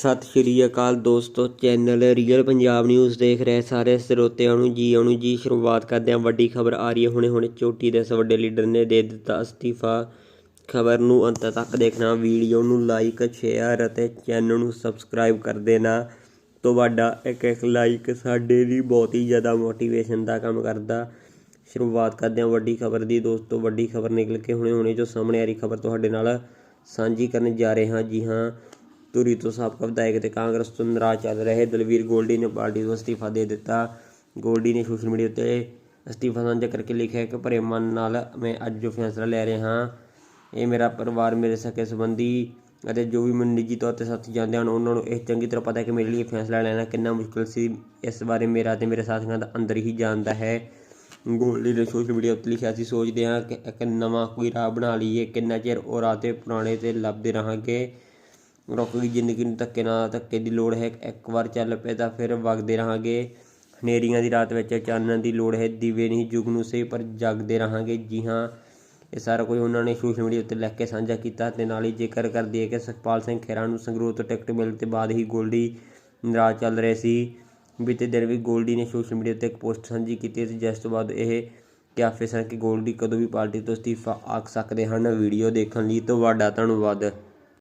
ਸਤਿ ਸ਼੍ਰੀ ਅਕਾਲ ਦੋਸਤੋ, channel real Punjab news ਦੇਖ ਰਹੇ ਸਾਰੇ ਸਰੋਤਿਆਂ ਨੂੰ। ਜੀ ਆਉਣ ਜੀ, ਸ਼ੁਰੂਆਤ ਕਰਦੇ ਹਾਂ। ਵੱਡੀ ਖਬਰ ਆ ਰਹੀ ਹੈ। ਹੁਣੇ ਹੁਣੇ ਚੋਟੀ ਦੇ ਵੱਡੇ ਲੀਡਰ ਨੇ ਦੇ ਦਿੱਤਾ ਅਸਤੀਫਾ। ਖਬਰ ਨੂੰ ਅੰਤ ਤੱਕ ਦੇਖਣਾ। ਵੀਡੀਓ ਨੂੰ ਲਾਈਕ ਸ਼ੇਅਰ ਅਤੇ ਚੈਨਲ ਨੂੰ ਸਬਸਕ੍ਰਾਈਬ ਕਰ ਦੇਣਾ। ਤੁਹਾਡਾ ਇੱਕ ਇੱਕ ਲਾਈਕ ਸਾਡੇ ਲਈ ਬਹੁਤ ਹੀ ਜ਼ਿਆਦਾ ਮੋਟੀਵੇਸ਼ਨ ਦਾ ਕੰਮ ਕਰਦਾ। ਸ਼ੁਰੂਆਤ ਕਰਦੇ ਹਾਂ ਵੱਡੀ ਖਬਰ ਦੀ। ਦੋਸਤੋ, ਵੱਡੀ ਖਬਰ ਨਿਕਲ ਕੇ ਹੁਣੇ ਹੁਣੇ ਜੋ ਸਾਹਮਣੇ ਆ ਰਹੀ ਖਬਰ ਤੁਹਾਡੇ ਨਾਲ ਸਾਂਝੀ ਕਰਨ ਜਾ ਰਹੇ ਹਾਂ। ਜੀ ਹਾਂ ਧੂਰੀ ਤੋਂ ਸਾਬਕਾ ਵਿਧਾਇਕ ਤੇ ਕਾਂਗਰਸ ਤੋਂ ਨਾਰਾਜ਼ ਚੱਲ ਰਹੇ ਦਲਵੀਰ ਗੋਲਡੀ ਨੇ ਪਾਰਟੀ ਤੋਂ ਅਸਤੀਫਾ ਦੇ ਦਿੱਤਾ। ਗੋਲਡੀ ਨੇ ਸੋਸ਼ਲ ਮੀਡੀਆ ਉੱਤੇ ਅਸਤੀਫਾ ਸਾਂਝਾ ਕਰਕੇ ਲਿਖਿਆ ਕਿ ਭਰੇ ਮਨ ਨਾਲ ਮੈਂ ਅੱਜ ਜੋ ਫੈਸਲਾ ਲੈ ਰਿਹਾ ਹਾਂ, ਇਹ ਮੇਰਾ ਪਰਿਵਾਰ, ਮੇਰੇ ਸਕੇ ਸੰਬੰਧੀ ਅਤੇ ਜੋ ਵੀ ਮੈਨੂੰ ਨਿੱਜੀ ਤੌਰ ਤੇ ਸਾਥੀ ਜਾਂਦੇ ਹਨ, ਉਹਨਾਂ ਨੂੰ ਇਹ ਚੰਗੀ ਤਰ੍ਹਾਂ ਪਤਾ ਹੈ ਕਿ ਮੇਰੇ ਲਈ ਇਹ ਫੈਸਲਾ ਲੈਣਾ ਕਿੰਨਾ ਮੁਸ਼ਕਲ ਸੀ। ਇਸ ਬਾਰੇ ਮੇਰਾ ਤੇ ਮੇਰੇ ਸਾਥੀਆਂ ਦਾ ਅੰਦਰ ਹੀ ਜਾਣਦਾ ਹੈ। ਗੋਲਡੀ ਨੇ ਸੋਸ਼ਲ ਮੀਡੀਆ ਉੱਤੇ ਲਿਖਿਆ ਸੀ, ਸੋਚਦੇ ਹਾਂ ਕਿ ਇੱਕ ਨਵਾਂ ਕੋਈ ਰਾਹ ਬਣਾ ਲਈਏ, ਕਿੰਨਾ ਚਿਰ ਉਹ ਰਾਹ ਤੇ ਪੁਰਾਣੇ ਤੇ ਲੱਭਦੇ ਰਹਾਂਗੇ। ਰੁਕ ਗਈ ਜ਼ਿੰਦਗੀ ਨੂੰ ਧੱਕੇ ਨਾਲ ਧੱਕੇ ਦੀ ਲੋੜ ਹੈ, ਇੱਕ ਵਾਰ ਚੱਲ ਪਏ ਤਾਂ ਫਿਰ ਵਗਦੇ ਰਹਾਂਗੇ। ਹਨੇਰੀਆਂ ਦੀ ਰਾਤ ਵਿੱਚ ਚਾਨਣ ਦੀ ਲੋੜ ਹੈ, ਦੀਵੇ ਨਹੀਂ ਜੁਗਨੂ ਸਹੀ, ਪਰ ਜਗਦੇ ਰਹਾਂਗੇ। ਜੀ ਹਾਂ, ਇਹ ਸਾਰਾ ਕੁਝ ਉਹਨਾਂ ਨੇ ਸੋਸ਼ਲ ਮੀਡੀਆ ਉੱਤੇ ਲਿਖ ਕੇ ਸਾਂਝਾ ਕੀਤਾ ਤੇ ਨਾਲ ਹੀ ਜ਼ਿਕਰ ਕਰਦੀ ਹੈ ਕਿ ਸੁਖਪਾਲ ਸਿੰਘ ਖਹਿਰਾ ਨੂੰ ਸੰਗਰੂਰ ਤੋਂ ਟਿਕਟ ਮਿਲਣ ਤੋਂ ਬਾਅਦ ਹੀ ਗੋਲਡੀ ਨਾਰਾਜ਼ ਚੱਲ ਰਹੇ ਸੀ। ਬੀਤੇ ਦਿਨ ਵੀ ਗੋਲਡੀ ਨੇ ਸੋਸ਼ਲ ਮੀਡੀਆ ਉੱਤੇ ਇੱਕ ਪੋਸਟ ਸਾਂਝੀ ਕੀਤੀ ਸੀ, ਜਿਸ ਤੋਂ ਬਾਅਦ ਇਹ ਕਿਆਫੇ ਸਨ ਕਿ ਗੋਲਡੀ ਕਦੋਂ ਵੀ ਪਾਰਟੀ ਤੋਂ ਅਸਤੀਫਾ ਆਖ ਸਕਦੇ ਹਨ। ਵੀਡੀਓ ਦੇਖਣ ਲਈ ਤੁਹਾਡਾ ਧੰਨਵਾਦ।